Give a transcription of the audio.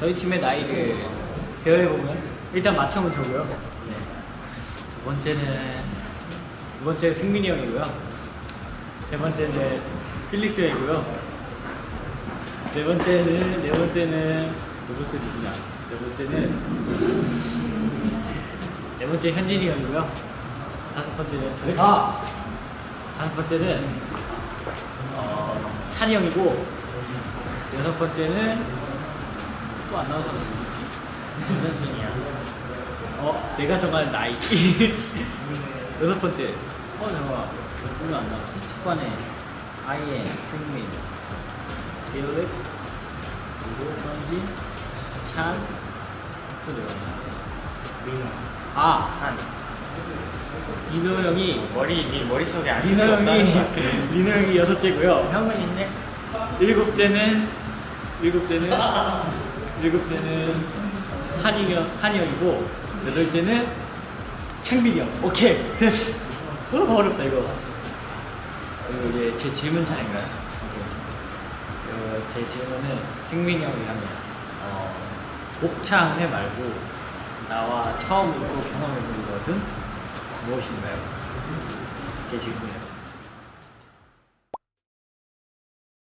저희 팀의 나이를 배열해보면 일단 맞춰본 저고요. 네. 두 번째는 두 번째 승민이 형이고요. 세 번째는 필릭스 형이고요. 네 번째는 네 번째는 네 번째 누구냐? 네 번째는 네 번째 현진이 형이고요. 다섯 번째는 저희 아 다섯 번째는 어, 찬이 형이고 여섯 번째는 또 누구지? 무슨 순이야? 어 내가 정한 나이 여섯 번째. 어 잠깐만 누구 안 나와. 첫 번에 아이엔 승민. 필릭스. 그리고 현진. 찬 또 누가 나왔어? 아 한. 민호 형이 머리 네 머릿속에 안 민호 형이 민호 형이 여섯째고요. 형은 있네. 일곱째는 일곱째는 일곱째는 한이 형 한이 형이고 여덟째는 창민이 형. 오케이 됐어. 너무 어렵다 이거. 그리고 이제 제 질문 차례인가요? 오케이. 어, 제 질문은 승민이 형이 합니다. 어, 곱창 회 말고 나와 처음으로 경험해본 것은 무엇인가요? 제 질문이에요.